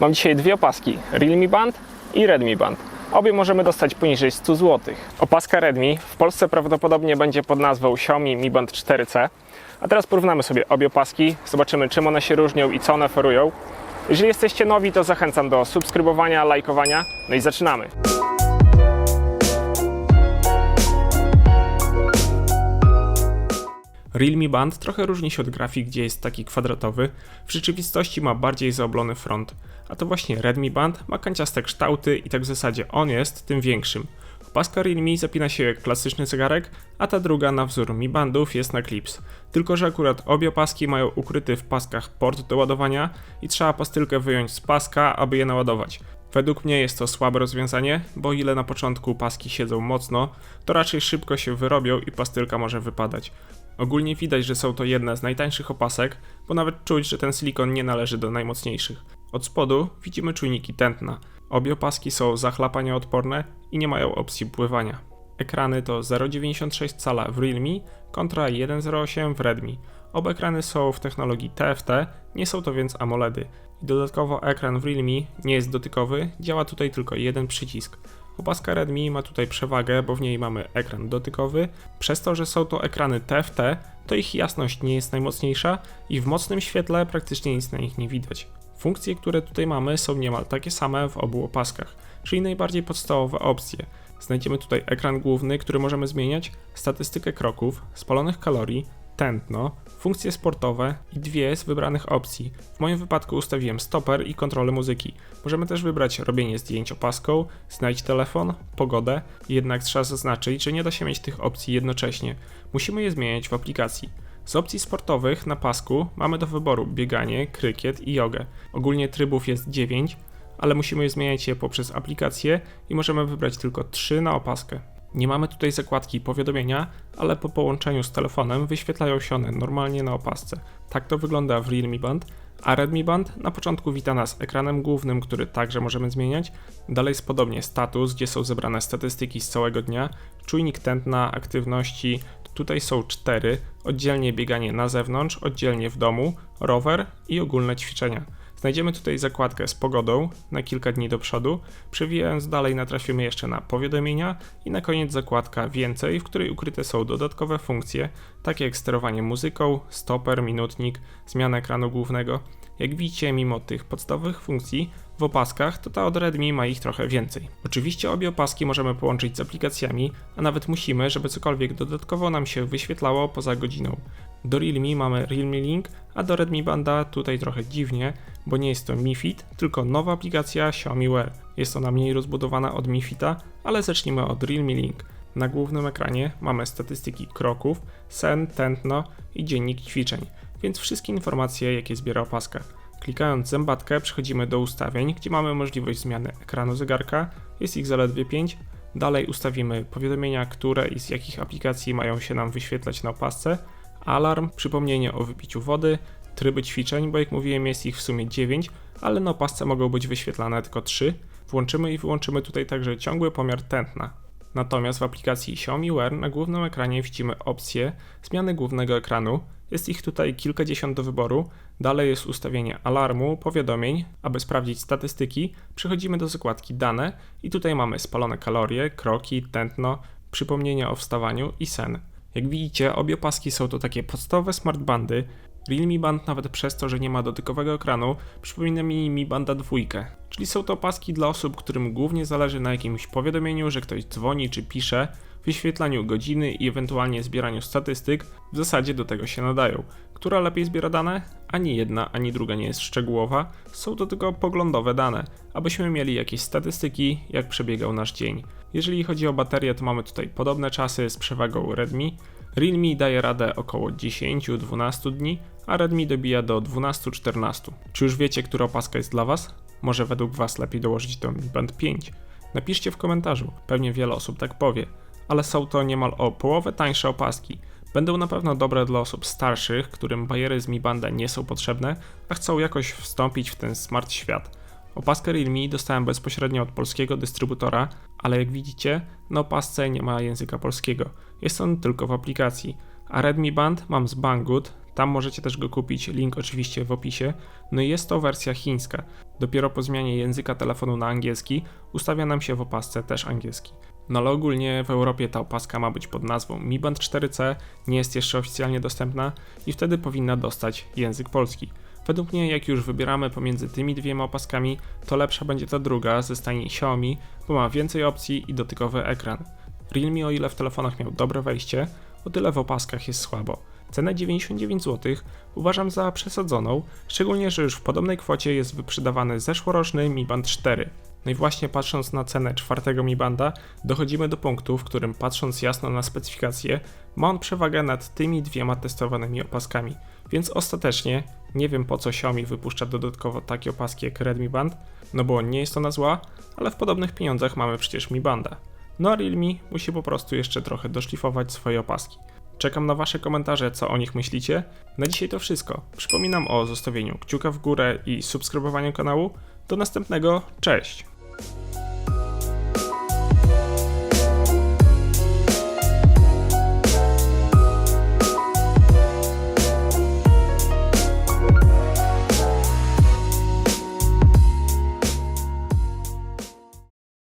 Mam dzisiaj dwie opaski, Realme Band i Redmi Band. Obie możemy dostać poniżej 100 zł. Opaska Redmi w Polsce prawdopodobnie będzie pod nazwą Xiaomi Mi Band 4C. A teraz porównamy sobie obie opaski, zobaczymy czym one się różnią i co one oferują. Jeżeli jesteście nowi, to zachęcam do subskrybowania, lajkowania. No i zaczynamy. Realme Band trochę różni się od grafik, gdzie jest taki kwadratowy. W rzeczywistości ma bardziej zaoblony front. A to właśnie Redmi Band ma kanciaste kształty i tak w zasadzie on jest tym większym. Opaska Realme zapina się jak klasyczny zegarek, a ta druga na wzór Mi Bandów jest na klips. Tylko, że akurat obie opaski mają ukryty w paskach port do ładowania i trzeba pastylkę wyjąć z paska, aby je naładować. Według mnie jest to słabe rozwiązanie, bo ile na początku paski siedzą mocno, to raczej szybko się wyrobią i pastylka może wypadać. Ogólnie widać, że są to jedne z najtańszych opasek, bo nawet czuć, że ten silikon nie należy do najmocniejszych. Od spodu widzimy czujniki tętna. Obie opaski są zachlapanioodporne i nie mają opcji pływania. Ekrany to 0,96 cala w Realme kontra 1,08 w Redmi. Oba ekrany są w technologii TFT, nie są to więc AMOLEDy. Dodatkowo ekran w Realme nie jest dotykowy, działa tutaj tylko jeden przycisk. Opaska Redmi ma tutaj przewagę, bo w niej mamy ekran dotykowy. Przez to, że są to ekrany TFT, to ich jasność nie jest najmocniejsza i w mocnym świetle praktycznie nic na nich nie widać. Funkcje, które tutaj mamy, są niemal takie same w obu opaskach, czyli najbardziej podstawowe opcje. Znajdziemy tutaj ekran główny, który możemy zmieniać, statystykę kroków, spalonych kalorii, tętno, funkcje sportowe i dwie z wybranych opcji. W moim wypadku ustawiłem stoper i kontrolę muzyki. Możemy też wybrać robienie zdjęć opaską, znajdź telefon, pogodę, jednak trzeba zaznaczyć, że nie da się mieć tych opcji jednocześnie. Musimy je zmieniać w aplikacji. Z opcji sportowych na pasku mamy do wyboru bieganie, krykiet i jogę. Ogólnie trybów jest 9, ale musimy zmieniać je poprzez aplikację i możemy wybrać tylko 3 na opaskę. Nie mamy tutaj zakładki powiadomienia, ale po połączeniu z telefonem wyświetlają się one normalnie na opasce. Tak to wygląda w Realme Band, a Redmi Band na początku wita nas ekranem głównym, który także możemy zmieniać. Dalej jest podobnie status, gdzie są zebrane statystyki z całego dnia, czujnik tętna, aktywności, Tutaj są cztery, oddzielnie bieganie na zewnątrz, oddzielnie w domu, rower i ogólne ćwiczenia. Znajdziemy tutaj zakładkę z pogodą na kilka dni do przodu. Przewijając dalej natrafimy jeszcze na powiadomienia i na koniec zakładka więcej, w której ukryte są dodatkowe funkcje, takie jak sterowanie muzyką, stoper, minutnik, zmiana ekranu głównego. Jak widzicie, mimo tych podstawowych funkcji, w opaskach, to ta od Redmi ma ich trochę więcej. Oczywiście obie opaski możemy połączyć z aplikacjami, a nawet musimy, żeby cokolwiek dodatkowo nam się wyświetlało poza godziną. Do Realme mamy Realme Link, a do Redmi Banda tutaj trochę dziwnie, bo nie jest to Mi Fit, tylko nowa aplikacja Xiaomi Wear. Jest ona mniej rozbudowana od Mi Fita, ale zacznijmy od Realme Link. Na głównym ekranie mamy statystyki kroków, sen, tętno i dziennik ćwiczeń, więc wszystkie informacje jakie zbiera opaska. Klikając zębatkę przechodzimy do ustawień, gdzie mamy możliwość zmiany ekranu zegarka, jest ich zaledwie 5. Dalej ustawimy powiadomienia, które i z jakich aplikacji mają się nam wyświetlać na opasce, alarm, przypomnienie o wypiciu wody, tryby ćwiczeń, bo jak mówiłem jest ich w sumie 9, ale na opasce mogą być wyświetlane tylko 3. Włączymy i wyłączymy tutaj także ciągły pomiar tętna. Natomiast w aplikacji Xiaomi Wear na głównym ekranie widzimy opcję zmiany głównego ekranu. Jest ich tutaj kilkadziesiąt do wyboru. Dalej jest ustawienie alarmu, powiadomień. Aby sprawdzić statystyki, przechodzimy do zakładki dane i tutaj mamy spalone kalorie, kroki, tętno, przypomnienia o wstawaniu i sen. Jak widzicie, obie paski są to takie podstawowe smartbandy. Realme Band nawet przez to, że nie ma dotykowego ekranu, przypomina mi Mi Banda 2. Czyli są to paski dla osób, którym głównie zależy na jakimś powiadomieniu, że ktoś dzwoni czy pisze, wyświetlaniu godziny i ewentualnie zbieraniu statystyk, w zasadzie do tego się nadają. Która lepiej zbiera dane? Ani jedna, ani druga nie jest szczegółowa, są to tylko poglądowe dane, abyśmy mieli jakieś statystyki, jak przebiegał nasz dzień. Jeżeli chodzi o baterię, to mamy tutaj podobne czasy z przewagą Redmi. Realme daje radę około 10-12 dni, a Redmi dobija do 12-14. Czy już wiecie, która opaska jest dla Was? Może według Was lepiej dołożyć do Mi Band 5? Napiszcie w komentarzu, pewnie wiele osób tak powie, ale są to niemal o połowę tańsze opaski. Będą na pewno dobre dla osób starszych, którym bajery z Mi Banda nie są potrzebne, a chcą jakoś wstąpić w ten smart świat. Opaskę Realme dostałem bezpośrednio od polskiego dystrybutora, ale jak widzicie, na opasce nie ma języka polskiego. Jest on tylko w aplikacji. A Redmi Band mam z Banggood, Tam możecie też go kupić, link oczywiście w opisie. No i jest to wersja chińska. Dopiero po zmianie języka telefonu na angielski ustawia nam się w opasce też angielski. No ale ogólnie w Europie ta opaska ma być pod nazwą Mi Band 4C, nie jest jeszcze oficjalnie dostępna i wtedy powinna dostać język polski. Według mnie, jak już wybieramy pomiędzy tymi dwiema opaskami, to lepsza będzie ta druga ze stajni Xiaomi, bo ma więcej opcji i dotykowy ekran. Realme o ile w telefonach miał dobre wejście, o tyle w opaskach jest słabo. Cenę 99 zł uważam za przesadzoną, szczególnie, że już w podobnej kwocie jest wyprzedawany zeszłoroczny Mi Band 4. No i właśnie patrząc na cenę czwartego Mi Banda, dochodzimy do punktu, w którym patrząc jasno na specyfikację, ma on przewagę nad tymi dwiema testowanymi opaskami. Więc ostatecznie nie wiem po co Xiaomi wypuszcza dodatkowo takie opaski jak Redmi Band, no bo nie jest ona zła, ale w podobnych pieniądzach mamy przecież Mi Banda. No a Realme musi po prostu jeszcze trochę doszlifować swoje opaski. Czekam na Wasze komentarze, co o nich myślicie. Na dzisiaj to wszystko. Przypominam o zostawieniu kciuka w górę i subskrybowaniu kanału. Do następnego, cześć!